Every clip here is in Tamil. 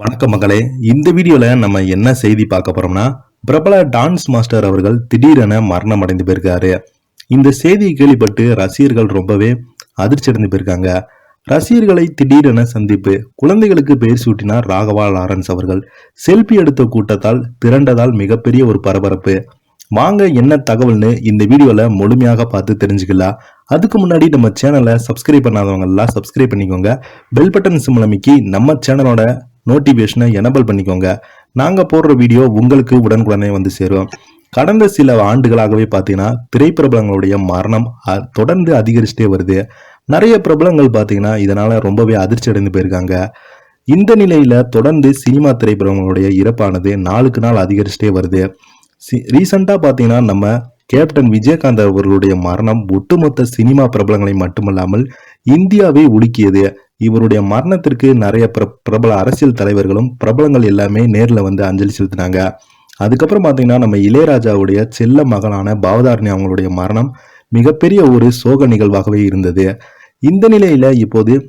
வணக்கம் மகளே இந்த வீடியோல நம்ம என்ன செய்தி பார்க்க போறோம்னா பிரபல டான்ஸ் மாஸ்டர் அவர்கள் திடீரென மரணம் அடைந்து போயிருக்காரு. இந்த செய்தியை கேள்விப்பட்டு ரசிகர்கள் ரொம்பவே அதிர்ச்சி அடைந்து போயிருக்காங்க. ரசிகர்களை திடீரென சந்திப்பு குழந்தைகளுக்கு பெயர் சூட்டினார் ராகவா லாரன்ஸ் அவர்கள் செல்ஃபி எடுத்த கூட்டத்தால் திரண்டதால் மிகப்பெரிய ஒரு பரபரப்பு. வாங்க என்ன தகவல்னு இந்த வீடியோல முழுமையாக பார்த்து தெரிஞ்சுக்கலாம். அதுக்கு முன்னாடி நம்ம சேனலை சப்ஸ்கிரைப் பண்ணாதவங்க எல்லாம் சப்ஸ்கிரைப் பண்ணிக்கோங்க. பெல் பட்டன் சிம்ல நம்ம சேனலோட நோட்டிஃபிகேஷனை எனபிள் பண்ணிக்கோங்க. நாங்கள் போடுற வீடியோ உங்களுக்கு உடனுக்குடனே வந்து சேரும். கடந்த சில ஆண்டுகளாகவே பார்த்தீங்கன்னா திரைப்பிரபலங்களுடைய மரணம் அ- தொடர்ந்து அதிகரிச்சுட்டே வருது. நிறைய பிரபலங்கள் பார்த்தீங்கன்னா இதனால் ரொம்பவே அதிர்ச்சி அடைந்து போயிருக்காங்க. இந்த நிலையில் தொடர்ந்து சினிமா திரைப்படங்களுடைய இறப்பானது நாளுக்கு நாள் அதிகரிச்சுட்டே வருது. ரீசெண்டாக பார்த்தீங்கன்னா நம்ம கேப்டன் விஜயகாந்த் அவர்களுடைய மரணம் ஒட்டுமொத்த சினிமா பிரபலங்களை மட்டுமல்லாமல் இந்தியாவை உலுக்கியது. இவருடைய மரணத்திற்கு நிறைய பிர- பிரபல அரசியல் தலைவர்களும் பிரபலங்கள் எல்லாமே நேரில் வந்து அஞ்சலி செலுத்தினாங்க. அதுக்கப்புறம் பார்த்தீங்கன்னா நம்ம இளையராஜாவுடைய செல்ல மகளான பாவதாரணி அவங்களுடைய மரணம் மிகப்பெரிய ஒரு சோக நிகழ்வாகவே இருந்தது. இந்த நிலையில இப்போது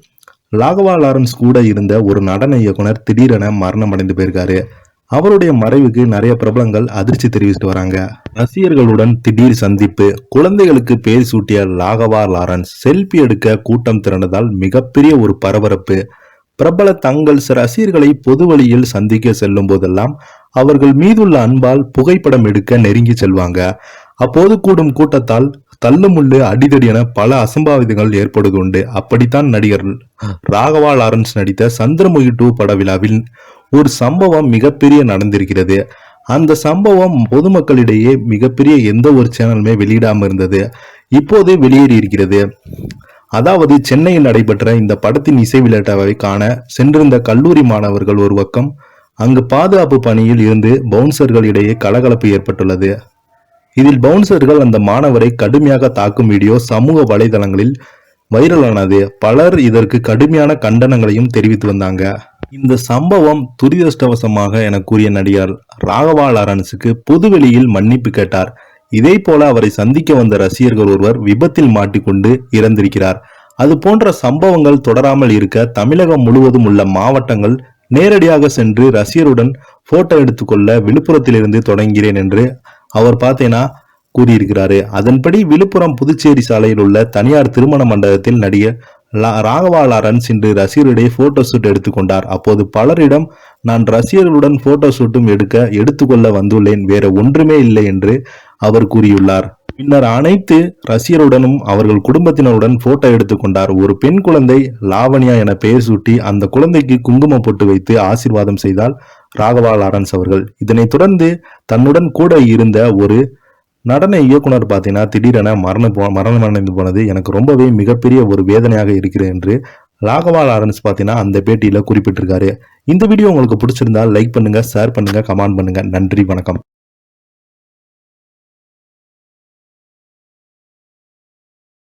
லாகவா லாரன்ஸ் கூட இருந்த ஒரு நடன இயக்குனர் திடீரென மரணம் அடைந்து போயிருக்காரு. அவருடைய மறைவுக்கு நிறைய பிரபலங்கள் அதிர்ச்சி தெரிவித்துட்டு வராங்க. ரசிகர்களுடன் திடீர் சந்திப்பு குழந்தைகளுக்கு பேர் சூட்டிய லாகவா லாரன்ஸ் செல்ஃபி எடுக்க கூட்டம் திரண்டதால் மிகப்பெரிய ஒரு பரபரப்பு. பிரபல தங்கள் ரசிகர்களை பொது வழியில் சந்திக்க செல்லும் போதெல்லாம் அவர்கள் மீதுள்ள அன்பால் புகைப்படம் எடுக்க நெருங்கி செல்வாங்க. அப்போது கூடும் கூட்டத்தால் தள்ளுமுள்ளு அடிதடி என பல அசம்பாவிதங்கள் ஏற்படுவது உண்டு. அப்படித்தான் நடிகர் ராகவா லாரன்ஸ் நடித்த சந்திரமுகி டூ பட விழாவில் ஒரு சம்பவம் மிகப்பெரிய நடந்திருக்கிறது. அந்த சம்பவம் பொதுமக்களிடையே மிகப்பெரிய எந்த ஒரு சேனலுமே வெளியிடாமல் இருந்தது. இப்போது வெளியேறி இருக்கிறது. அதாவது சென்னையில் நடைபெற்ற இந்த படத்தின் இசை விளையாட்டாவை காண சென்றிருந்த கல்லூரி மாணவர்கள் ஒரு பக்கம் அங்கு பாதுகாப்பு பணியில் இருந்து பவுன்சர்களிடையே கலகலப்பு ஏற்பட்டுள்ளது. இதில் பவுன்சர்கள் அந்த மாணவரை கடுமையாக தாக்கும் வீடியோ சமூக வலைதளங்களில் வைரலானது. பலர் இதற்கு கடுமையான கண்டனங்களையும் தெரிவித்து வந்தாங்க. இந்த சம்பவம் துரிதஷ்டவசமாக என கூறிய நடிகர் ராகவா லாரன்ஸுக்கு பொதுவெளியில் மன்னிப்பு கேட்டார். இதே போல அவரை சந்திக்க வந்த ரசிகர்கள் ஒருவர் விபத்தில் மாட்டிக்கொண்டு இறந்திருக்கிறார். அது போன்ற சம்பவங்கள் தொடராமல் இருக்க தமிழகம் முழுவதும் உள்ள மாவட்டங்கள் நேரடியாக சென்று ரசிகருடன் போட்டோ எடுத்துக்கொள்ள விழுப்புரத்திலிருந்து தொடங்கிறேன் என்று அவர் பார்த்தேனா? கூறியிருக்கிறாரு. அதன்படி விழுப்புரம் புதுச்சேரி சாலையில் உள்ள தனியார் திருமண மண்டபத்தில் நடிகர் ராகவா லாரன்ஸ் இன்று ரசிகரிடையே போட்டோ ஷூட் எடுத்துக்கொண்டார் அப்போது பலரிடம் நான் ரசிகர்களுடன் போட்டோ ஷூட்டும் எடுக்க எடுத்துக்கொள்ள வந்துள்ளேன். வேற ஒன்றுமே இல்லை என்று அவர் கூறியுள்ளார். பின்னர் அனைத்து ரசிகருடனும் அவர்கள் குடும்பத்தினருடன் போட்டோ எடுத்துக்கொண்டார் ஒரு பெண் குழந்தை லாவண்யா என பெயர் சூட்டி அந்த குழந்தைக்கு குங்குமம் போட்டு வைத்து ஆசீர்வாதம் செய்தால் ராகவா லாரன்ஸ் அவர்கள். இதனைத் தொடர்ந்து தன்னுடன் கூட இருந்த ஒரு நடன இயக்குனர் பார்த்தீங்கன்னா திடீரென மரண போ- மரணம் அடைந்து போனது எனக்கு ரொம்பவே மிகப்பெரிய ஒரு வேதனையாக இருக்கிறது என்று ராகவா லாரன்ஸ் பார்த்தீங்கன்னா அந்த பேட்டியில் குறிப்பிட்டிருக்காரு. இந்த வீடியோ உங்களுக்கு பிடிச்சிருந்தா லைக் பண்ணுங்க ஷேர் பண்ணுங்க கமெண்ட் பண்ணுங்க. நன்றி வணக்கம்.